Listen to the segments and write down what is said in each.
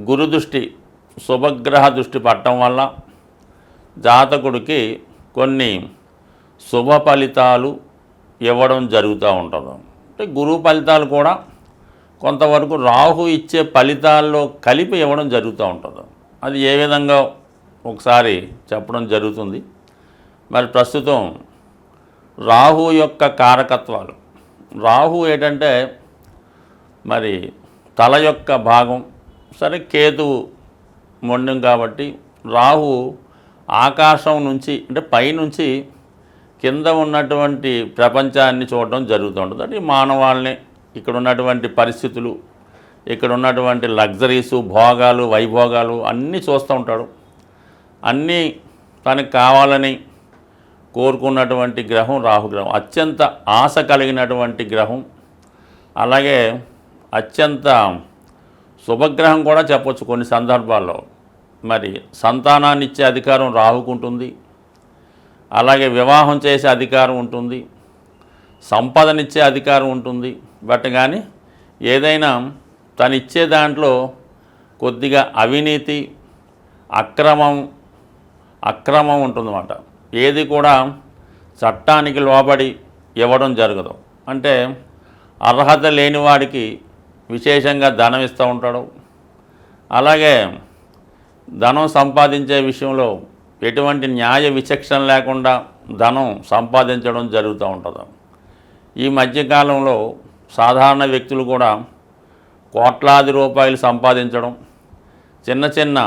గురు దృష్టి శుభగ్రహ దృష్టి పట్టడం వల్ల జాతకుడికి కొన్ని శుభ ఫలితాలు ఇవ్వడం జరుగుతూ ఉంటుంది. అంటే గురువు ఫలితాలు కూడా కొంతవరకు రాహు ఇచ్చే ఫలితాల్లో కలిపి ఇవ్వడం జరుగుతూ ఉంటుంది. అది ఏ విధంగా ఒకసారి చెప్పడం జరుగుతుంది. మరి ప్రస్తుతం రాహు యొక్క కారకత్వాలు. రాహు ఏంటంటే మరి తల యొక్క భాగం సరే కేతువు మొండం కాబట్టి రాహు ఆకాశం నుంచి అంటే పైనుంచి కింద ఉన్నటువంటి ప్రపంచాన్ని చూడడం జరుగుతూ ఉంటుంది. అంటే మానవాళ్ళని ఇక్కడ ఉన్నటువంటి పరిస్థితులు ఇక్కడ ఉన్నటువంటి లగ్జరీసు భోగాలు వైభోగాలు అన్నీ చూస్తూ ఉంటాడు. అన్నీ తనకు కావాలని కోరుకున్నటువంటి గ్రహం రాహుగ్రహం అత్యంత ఆశ కలిగినటువంటి గ్రహం. అలాగే అత్యంత శుభగ్రహం కూడా చెప్పొచ్చు కొన్ని సందర్భాల్లో. మరి సంతానాన్ని ఇచ్చే అధికారం రాహుకుంటుంది. అలాగే వివాహం చేసే అధికారం ఉంటుంది. సంపదనిచ్చే అధికారం ఉంటుంది. బట్ కానీ ఏదైనా తను ఇచ్చే దాంట్లో కొద్దిగా అవినీతి అక్రమం అక్రమం ఉంటుందన్నమాట. ఏది కూడా చట్టానికి లోబడి ఇవ్వడం జరగదు. అంటే అర్హత లేని వాడికి విశేషంగా ధనం ఇస్తూ ఉంటాడు. అలాగే ధనం సంపాదించే విషయంలో ఎటువంటి న్యాయ విచక్షణ లేకుండా ధనం సంపాదించడం జరుగుతూ ఉంటుంది. ఈ మధ్యకాలంలో సాధారణ వ్యక్తులు కూడా కోట్లాది రూపాయలు సంపాదించడం చిన్న చిన్న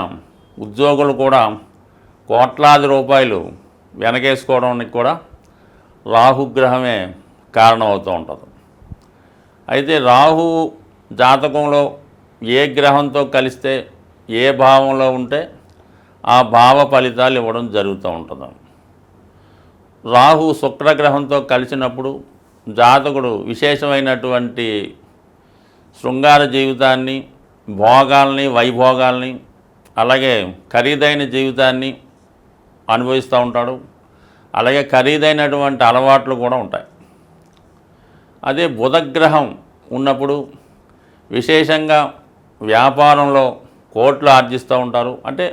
ఉద్యోగులు కూడా కోట్లాది రూపాయలు వెనకేసుకోవడానికి కూడా రాహుగ్రహమే కారణమవుతూ ఉంటుంది. అయితే రాహు జాతకంలో ఏ గ్రహంతో కలిస్తే ఏ భావంలో ఉంటే ఆ భావ ఫలితాలు ఇవ్వడం జరుగుతూ ఉంటుంది. రాహు శుక్రగ్రహంతో కలిసినప్పుడు జాతకుడు విశేషమైనటువంటి శృంగార జీవితాన్ని భోగాల్ని వైభోగాల్ని అలాగే ఖరీదైన జీవితాన్ని అనుభవిస్తూ ఉంటాడు. అలాగే ఖరీదైనటువంటి అలవాట్లు కూడా ఉంటాయి. అదే బుధగ్రహం ఉన్నప్పుడు విశేషంగా వ్యాపారంలో కోట్లు ఆర్జిస్తూ ఉంటారు. అంటే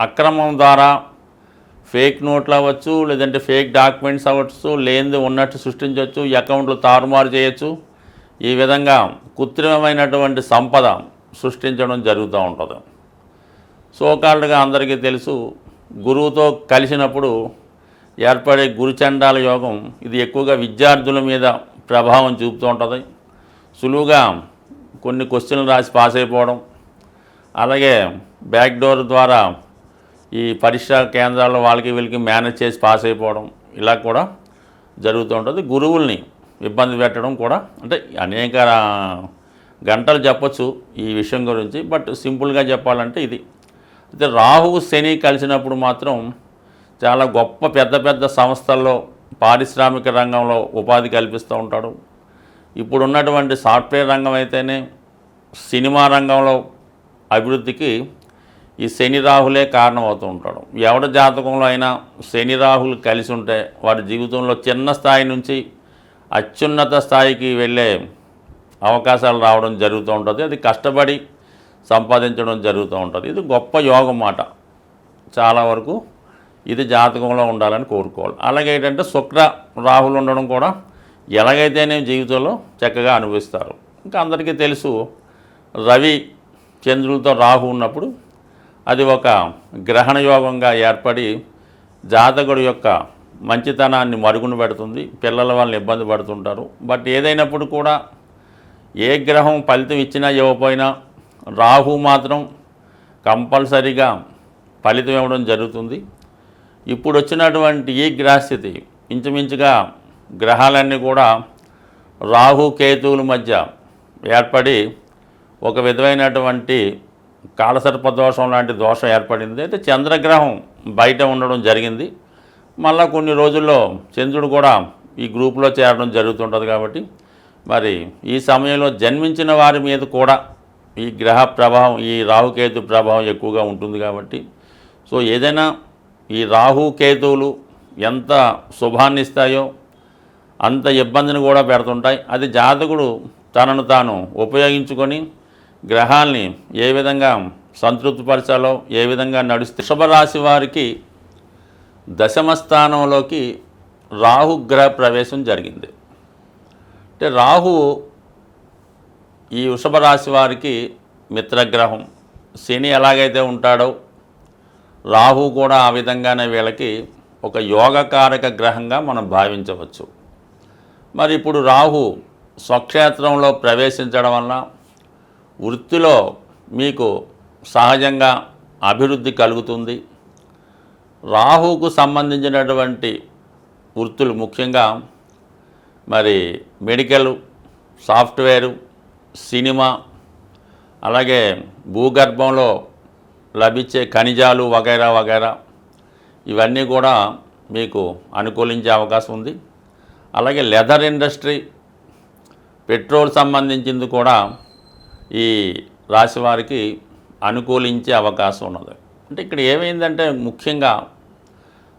అక్రమం ద్వారా ఫేక్ నోట్లు అవ్వచ్చు లేదంటే ఫేక్ డాక్యుమెంట్స్ అవ్వచ్చు లేనిది ఉన్నట్టు సృష్టించవచ్చు అకౌంట్లు తారుమారు చేయొచ్చు. ఈ విధంగా కృత్రిమమైనటువంటి సంపద సృష్టించడం జరుగుతూ ఉంటుంది. సోకాల్డ్గా అందరికీ తెలుసు గురువుతో కలిసినప్పుడు ఏర్పడే గురుచండాల యోగం ఇది ఎక్కువగా విద్యార్థుల మీద ప్రభావం చూపుతూ ఉంటుంది. సులువుగా కొన్ని క్వశ్చన్లు రాసి పాస్ అయిపోవడం. అలాగే బ్యాక్ డోర్ ద్వారా ఈ పరీక్షా కేంద్రాల్లో వాళ్ళకి వీళ్ళకి మేనేజ్ చేసి పాస్ అయిపోవడం ఇలా కూడా జరుగుతూ ఉంటుంది. గురువుల్ని ఇబ్బంది పెట్టడం కూడా అంటే అనేక గంటలు చెప్పచ్చు ఈ విషయం గురించి బట్ సింపుల్గా చెప్పాలంటే ఇది. అయితే రాహువు శని కలిసినప్పుడు మాత్రం చాలా గొప్ప పెద్ద పెద్ద సంస్థల్లో పారిశ్రామిక రంగంలో ఉపాధి కల్పిస్తూ ఉంటాడు. ఇప్పుడు ఉన్నటువంటి సాఫ్ట్వేర్ రంగం అయితేనే సినిమా రంగంలో అభివృద్ధికి ఈ శని రాహులే కారణమవుతూ ఉంటాడు. ఎవడ జాతకంలో అయినా శని రాహులు కలిసి ఉంటే వాడి జీవితంలో చిన్న స్థాయి నుంచి అత్యున్నత స్థాయికి వెళ్ళే అవకాశాలు రావడం జరుగుతూ ఉంటుంది. అది కష్టపడి సంపాదించడం జరుగుతూ ఉంటుంది. ఇది గొప్ప యోగం మాట. చాలా వరకు ఇది జాతకంలో ఉండాలని కోరుకోవాలి. అలాగే ఏంటంటే శుక్ర రాహులు ఉండడం కూడా ఎలాగైతేనే జీవితంలో చక్కగా అనుభవిస్తారు ఇంకా అందరికీ తెలుసు రవి చంద్రులతో రాహు ఉన్నప్పుడు అది ఒక గ్రహణ యోగంగా ఏర్పడి జాతకుడు యొక్క మంచితనాన్ని మరుగున పెడుతుంది పిల్లల వాళ్ళని ఇబ్బంది పడుతుంటారు. బట్ ఏదైనప్పుడు కూడా ఏ గ్రహం ఫలితం ఇచ్చినా ఇవ్వకపోయినా రాహు మాత్రం కంపల్సరీగా ఫలితం ఇవ్వడం జరుగుతుంది. ఇప్పుడు వచ్చినటువంటి ఈ గ్రహస్థితి ఇంచుమించుగా గ్రహాలన్నీ కూడా రాహు కేతువుల మధ్య ఏర్పడి ఒక విధమైనటువంటి కాలసర్ప దోషం లాంటి దోషం ఏర్పడింది. అయితే చంద్రగ్రహం బయట ఉండడం జరిగింది. మళ్ళా కొన్ని రోజుల్లో చంద్రుడు కూడా ఈ గ్రూప్లో చేరడం జరుగుతుంటుంది కాబట్టి మరి ఈ సమయంలో జన్మించిన వారి మీద కూడా ఈ గ్రహ ప్రభావం ఈ రాహుకేతు ప్రభావం ఎక్కువగా ఉంటుంది కాబట్టి. సో ఏదైనా ఈ రాహు కేతువులు ఎంత శుభాన్నిస్తాయో అంత ఇబ్బందిని కూడా పెడుతుంటాయి. అది జాతకుడు తనను తాను ఉపయోగించుకొని గ్రహాల్ని ఏ విధంగా సంతృప్తిపరచాలో ఏ విధంగా నడిస్తే రాశి వారికి దశమ స్థానంలోకి రాహు గ్రహ ప్రవేశం జరిగింది. అంటే రాహు ఈ వృషభ రాశి వారికి మిత్రగ్రహం. శని ఎలాగైతే ఉంటాడో రాహు కూడా ఆ విధంగానే వీళ్ళకి ఒక యోగకారక గ్రహంగా మనం భావించవచ్చు. మరి ఇప్పుడు రాహు స్వక్షేత్రంలో ప్రవేశించడం వలన వృత్తిలో మీకు సహజంగా అభివృద్ధి కలుగుతుంది. రాహుకు సంబంధించినటువంటి వృత్తులు ముఖ్యంగా మరి మెడికల్ సాఫ్ట్వేరు సినిమా అలాగే భూగర్భంలో లభించే ఖనిజాలు వగైరా వగైరా ఇవన్నీ కూడా మీకు అనుకూలించే అవకాశం ఉంది. అలాగే లెదర్ ఇండస్ట్రీ పెట్రోల్ సంబంధించింది కూడా ఈ రాశి వారికి అనుకూలించే అవకాశం ఉన్నది. అంటే ఇక్కడ ఏమైందంటే ముఖ్యంగా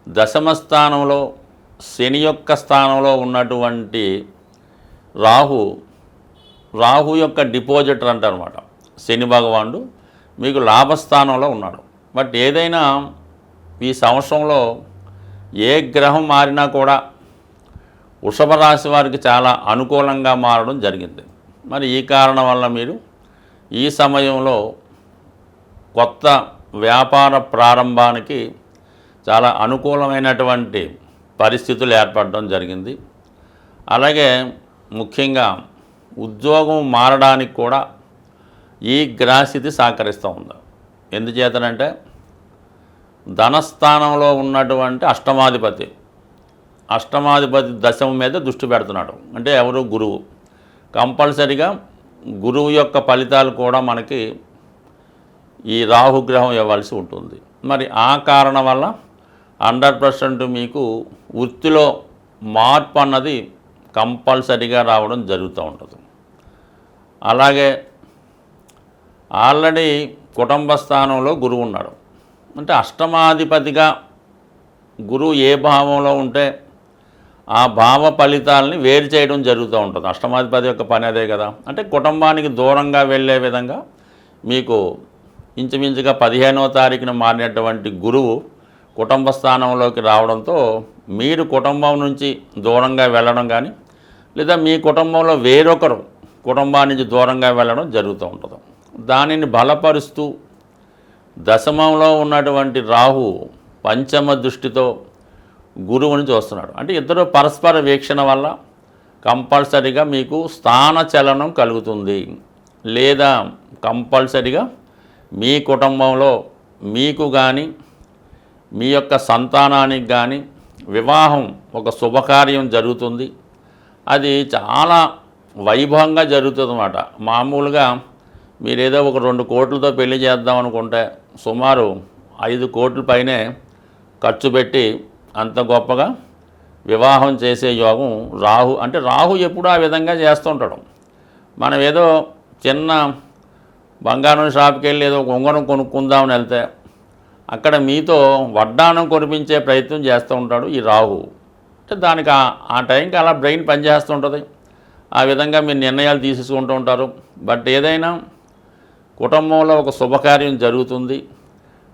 దశమ స్థానంలో శని యొక్క స్థానంలో ఉన్నటువంటి రాహు రాహు యొక్క డిపాజిటర్ అంటారనమాట శని భగవానుడు మీకు లాభస్థానంలో ఉన్నాడు. బట్ ఏదైనా ఈ సంవత్సరంలో ఏ గ్రహం మారినా కూడా వృషభ రాశి వారికి చాలా అనుకూలంగా మారడం జరిగింది. మరి ఈ కారణం వల్ల మీరు ఈ సమయంలో కొత్త వ్యాపార ప్రారంభానికి చాలా అనుకూలమైనటువంటి పరిస్థితులు ఏర్పడడం జరిగింది. అలాగే ముఖ్యంగా ఉద్యోగం మారడానికి కూడా ఈ గ్రహస్థితి సహకరిస్తూ ఉంది. ఎందుచేతనంటే ధనస్థానంలో ఉన్నటువంటి అష్టమాధిపతి అష్టమాధిపతి దశమ మీద దృష్టి పెడుతున్నాడు. అంటే ఎవరు? గురువు. కంపల్సరిగా గురువు యొక్క ఫలితాలు కూడా మనకి ఈ రాహుగ్రహం ఇవ్వాల్సి ఉంటుంది. మరి ఆ కారణం వల్ల హండ్రెడ్ పర్సెంట్ మీకు వృత్తిలో మార్పు అన్నది కంపల్సరిగా రావడం జరుగుతూ ఉంటుంది. అలాగే ఆల్రెడీ కుటుంబ స్థానంలో గురువు ఉన్నాడు. అంటే అష్టమాధిపతిగా గురువు ఏ భావంలో ఉంటే ఆ భావ ఫలితాలని వేరు చేయడం జరుగుతూ ఉంటుంది. అష్టమాధిపతి యొక్క పని అదే కదా. అంటే కుటుంబానికి దూరంగా వెళ్ళే విధంగా మీకు ఇంచుమించుగా పదిహేనవ తారీఖున మారినటువంటి గురువు కుటుంబ స్థానంలోకి రావడంతో మీరు కుటుంబం నుంచి దూరంగా వెళ్ళడం కానీ లేదా మీ కుటుంబంలో వేరొకరు కుటుంబానికి దూరంగా వెళ్ళడం జరుగుతూ ఉంటుంది. దానిని బలపరుస్తూ దశమంలో ఉన్నటువంటి రాహు పంచమ దృష్టితో గురువుని చూస్తున్నాడు అంటే ఇద్దరు పరస్పర వీక్షణ వల్ల కంపల్సరిగా మీకు స్థాన చలనం కలుగుతుంది. లేదా కంపల్సరిగా మీ కుటుంబంలో మీకు కానీ మీ యొక్క సంతానానికి కానీ వివాహం ఒక శుభకార్యం జరుగుతుంది. అది చాలా వైభవంగా జరుగుతుంది అన్నమాట మామూలుగా మీరు ఏదో ఒక రెండు కోట్లతో పెళ్ళి చేద్దాం అనుకుంటే సుమారు ఐదు కోట్ల పైనే ఖర్చు పెట్టి అంత గొప్పగా వివాహం చేసే యోగం రాహు అంటే రాహు ఎప్పుడూ ఆ విధంగా చేస్తుంటాడు మనం ఏదో చిన్న బంగారం షాప్కి వెళ్ళి ఏదో ఒక ఉంగరం కొనుక్కుందామని వెళ్తే అక్కడ మీతో వడ్డానం కొనిపించే ప్రయత్నం చేస్తూ ఉంటాడు ఈ రాహు. అంటే దానికి ఆ- ఆ టైంకి అలా బ్రెయిన్ పనిచేస్తూ ఉంటుంది. ఆ విధంగా మీరు నిర్ణయాలు తీసుకుంటూ ఉంటారు. బట్ ఏదైనా కుటుంబంలో ఒక శుభకార్యం జరుగుతుంది.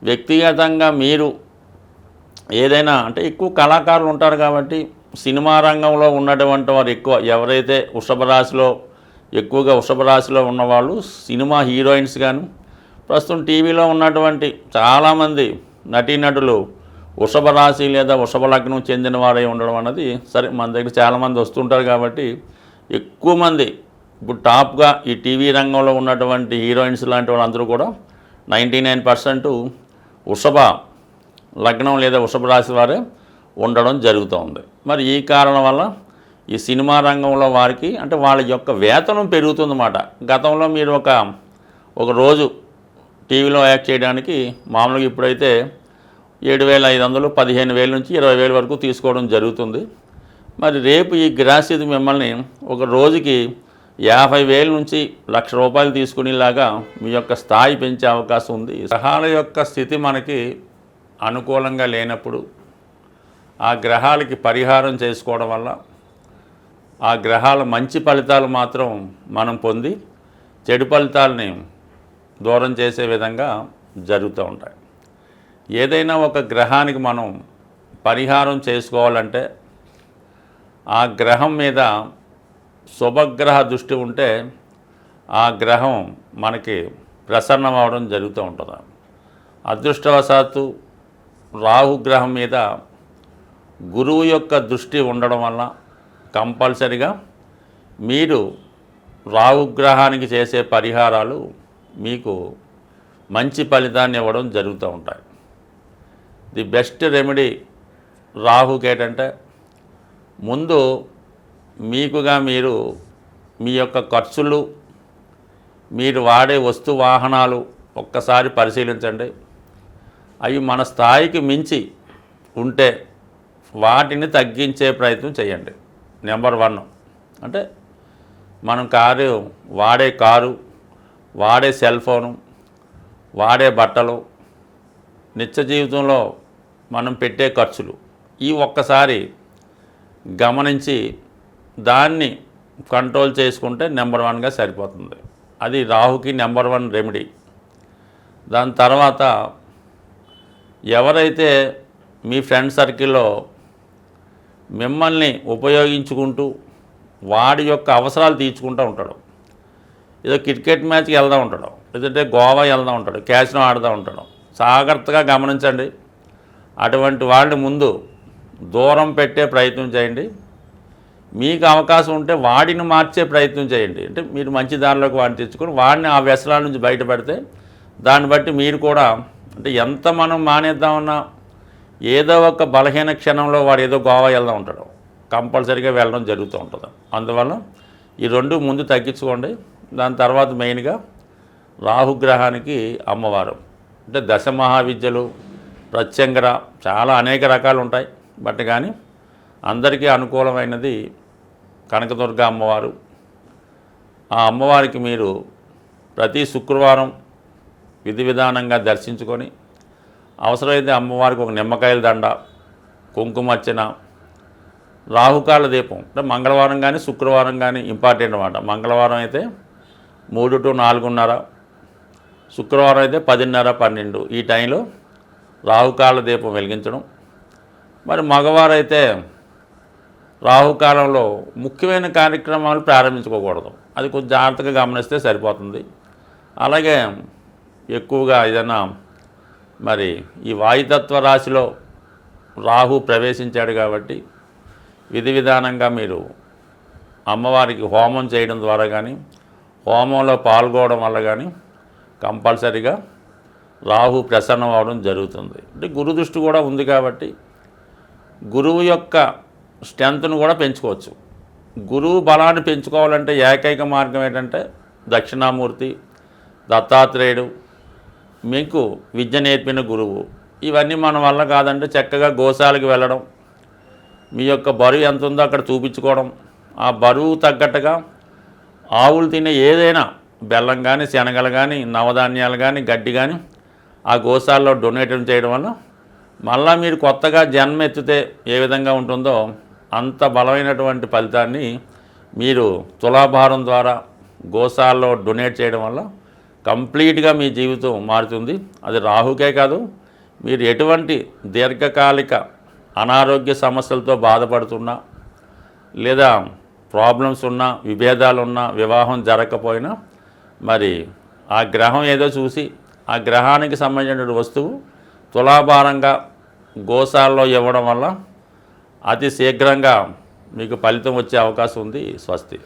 వ్యక్తిగతంగా మీరు ఏదైనా అంటే ఎక్కువ కళాకారులు ఉంటారు కాబట్టి సినిమా రంగంలో ఉన్నటువంటి వారు ఎక్కువ. ఎవరైతే వృషభ రాశిలో ఎక్కువగా వృషభ రాశిలో ఉన్నవాళ్ళు సినిమా హీరోయిన్స్ కానీ ప్రస్తుతం టీవీలో ఉన్నటువంటి చాలామంది నటీనటులు వృషభ రాశి లేదా వృషభ లగ్నం చెందిన వారై ఉండడం అన్నది సరే మన దగ్గర చాలామంది వస్తుంటారు కాబట్టి ఎక్కువ మంది ఇప్పుడు టాప్గా ఈ టీవీ రంగంలో ఉన్నటువంటి హీరోయిన్స్ లాంటి వాళ్ళందరూ కూడా నైంటీ నైన్ పర్సెంట్ వృషభ లగ్నం లేదా వృషభ రాశి వారే ఉండడం జరుగుతోంది. మరి ఈ కారణం వల్ల ఈ సినిమా రంగంలో వారికి అంటే వాళ్ళ యొక్క వేతనం పెరుగుతుందన్నమాట. గతంలో మీరు ఒక ఒక రోజు టీవీలో యాక్ట్ చేయడానికి మామూలుగా ఇప్పుడైతే ఏడు వేల ఐదు వందలు పదిహేను వేల నుంచి ఇరవై వేల వరకు తీసుకోవడం జరుగుతుంది. మరి రేపు ఈ గ్రాస్యత మిమ్మల్ని ఒక రోజుకి యాభై వేల నుంచి లక్ష రూపాయలు తీసుకునేలాగా మీ యొక్క స్థాయి పెంచే అవకాశం ఉంది. గ్రహాల యొక్క స్థితి మనకి అనుకూలంగా లేనప్పుడు ఆ గ్రహాలకి పరిహారం చేసుకోవడం వల్ల ఆ గ్రహాల మంచి ఫలితాలు మాత్రం మనం పొంది చెడు ఫలితాలని దూరం చేసే విధంగా జరుగుతూ ఉంటాయి. ఏదైనా ఒక గ్రహానికి మనం పరిహారం చేసుకోవాలంటే ఆ గ్రహం మీద శుభగ్రహ దృష్టి ఉంటే ఆ గ్రహం మనకి ప్రసన్నం అవడం జరుగుతూ ఉంటుంది. అదృష్టవశాత్తు రాహుగ్రహం మీద గురువు యొక్క దృష్టి ఉండడం వల్ల కంపల్సరిగా మీరు రాహుగ్రహానికి చేసే పరిహారాలు మీకు మంచి ఫలితాన్ని ఇవ్వడం జరుగుతూ ఉంటాయి. ది బెస్ట్ రెమెడీ రాహుకి ఏంటంటే ముందు మీకుగా మీరు మీ యొక్క ఖర్చులు మీరు వాడే వస్తు వాహనాలు ఒక్కసారి పరిశీలించండి. అవి మన స్థాయికి మించి ఉంటే వాటిని తగ్గించే ప్రయత్నం చేయండి. నెంబర్ వన్ అంటే మనం కారు వాడే కారు వాడే సెల్ ఫోను వాడే బట్టలు నిత్య జీవితంలో మనం పెట్టే ఖర్చులు ఈ ఒక్కసారి గమనించి దాన్ని కంట్రోల్ చేసుకుంటే నెంబర్ వన్గా సరిపోతుంది. అది రాహుకి నెంబర్ వన్ రెమెడీ దాని తర్వాత ఎవరైతే మీ ఫ్రెండ్ సర్కిల్లో మిమ్మల్ని ఉపయోగించుకుంటూ వాడి యొక్క అవసరాలు తీర్చుకుంటూ ఉంటాడు. ఏదో క్రికెట్ మ్యాచ్కి వెళ్దా ఉంటాడు. లేదంటే గోవా వెళ్దా ఉంటాడు. క్యాచ్లో ఆడుతూ ఉంటాడు. జాగ్రత్తగా గమనించండి. అటువంటి వాళ్ళని ముందు దూరం పెట్టే ప్రయత్నం చేయండి. మీకు అవకాశం ఉంటే వాడిని మార్చే ప్రయత్నం చేయండి. అంటే మీరు మంచి దారిలోకి వాడిని తెచ్చుకొని వాడిని ఆ వ్యసనాల నుంచి బయటపడితే దాన్ని బట్టి మీరు కూడా అంటే ఎంత మనం మానేద్దామన్నా ఏదో ఒక బలహీన క్షణంలో వాడు ఏదో గోవా వెళ్దాం ఉంటాడు. కంపల్సరీగా వెళ్ళడం జరుగుతూ ఉంటుంది. అందువల్ల ఈ రెండు ముందు తగ్గించుకోండి. దాని తర్వాత మెయిన్గా రాహుగ్రహానికి అమ్మవారు. అంటే దశ మహావిద్యలు ప్రత్యంగర చాలా అనేక రకాలు ఉంటాయి. బట్ కానీ అందరికీ అనుకూలమైనది కనకదుర్గ అమ్మవారు. ఆ అమ్మవారికి మీరు ప్రతి శుక్రవారం విధి విధానంగా దర్శించుకొని అవసరమైతే అమ్మవారికి ఒక నిమ్మకాయల దండ కుంకుమర్చన రాహుకాల దీపం. అంటే మంగళవారం కానీ శుక్రవారం కానీ ఇంపార్టెంట్ అనమాట మంగళవారం అయితే మూడు టు నాలుగున్నర శుక్రవారం అయితే పదిన్నర పన్నెండు ఈ టైంలో రాహుకాల దీపం వెలిగించడం. మరి మగవారైతే రాహుకాలంలో ముఖ్యమైన కార్యక్రమాలు ప్రారంభించుకోకూడదు. అది కొంచెం జాగ్రత్తగా గమనిస్తే సరిపోతుంది. అలాగే ఎక్కువగా ఏదైనా మరి ఈ వాయుతత్వ రాశిలో రాహు ప్రవేశించాడు కాబట్టి విధి విధానంగా మీరు అమ్మవారికి హోమం చేయడం ద్వారా కానీ హోమంలో పాల్గొనడం వల్ల కానీ కంపల్సరీగా రాహు ప్రసన్నం అవడం జరుగుతుంది. అంటే గురు దృష్టి కూడా ఉంది కాబట్టి గురువు యొక్క స్ట్రెంత్ను కూడా పెంచుకోవచ్చు. గురువు బలాన్ని పెంచుకోవాలంటే ఏకైక మార్గం ఏంటంటే దక్షిణామూర్తి దత్తాత్రేయుడు మీకు విద్య నేర్పిన గురువు. ఇవన్నీ మన వల్ల కాదంటే చక్కగా గోశాలకు వెళ్ళడం మీ యొక్క బరువు ఎంత ఉందో అక్కడ చూపించుకోవడం. ఆ బరువు తగ్గట్టుగా ఆవులు తినే ఏదైనా బెల్లం కానీ శనగలు కానీ నవధాన్యాలు కానీ గడ్డి కానీ ఆ గోశాలలో డొనేటం చేయడం వల్ల మళ్ళీ మీరు కొత్తగా జన్మ ఎత్తితే ఏ విధంగా ఉంటుందో అంత బలమైనటువంటి ఫలితాన్ని మీరు తులాభారం ద్వారా గోశాలలో డొనేట్ చేయడం వల్ల కంప్లీట్గా మీ జీవితం మారుతుంది. అది రాహుకే కాదు మీరు ఎటువంటి దీర్ఘకాలిక అనారోగ్య సమస్యలతో బాధపడుతున్నా లేదా ప్రాబ్లమ్స్ ఉన్నా విభేదాలు ఉన్నా వివాహం జరగకపోయినా మరి ఆ గ్రహం ఏదో చూసి ఆ గ్రహానికి సంబంధించిన వస్తువు తులాభారంగా గోశాల్లో ఇవ్వడం వల్ల అతి శీఘ్రంగా మీకు ఫలితం వచ్చే అవకాశం ఉంది. స్వస్తి.